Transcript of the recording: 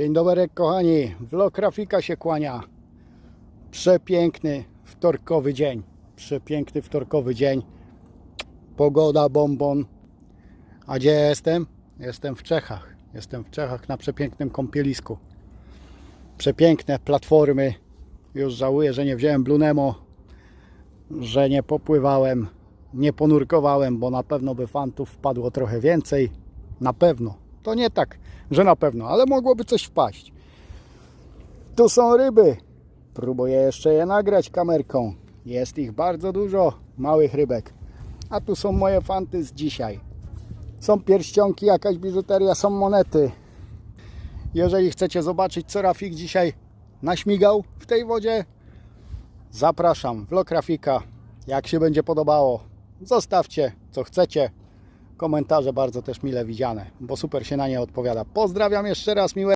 Dzień dobry kochani, vlog Rafika się kłania. Przepiękny wtorkowy dzień. Przepiękny wtorkowy dzień. Pogoda bombon. A gdzie ja jestem? Jestem w Czechach. Jestem w Czechach na przepięknym kąpielisku. Przepiękne platformy. Już żałuję, że nie wziąłem Blue Nemo, że nie popływałem, nie ponurkowałem, bo na pewno by fantów wpadło trochę więcej. Na pewno. To nie tak, że na pewno, ale mogłoby coś wpaść. Tu są ryby. Próbuję jeszcze je nagrać kamerką. Jest ich bardzo dużo, małych rybek. A tu są moje fanty z dzisiaj. Są pierścionki, jakaś biżuteria, są monety. Jeżeli chcecie zobaczyć, co Rafik dzisiaj naśmigał w tej wodzie, zapraszam. Vlog Rafika. Jak się będzie podobało, zostawcie, co chcecie. Komentarze bardzo też mile widziane, bo super się na nie odpowiada. Pozdrawiam jeszcze raz, miłe.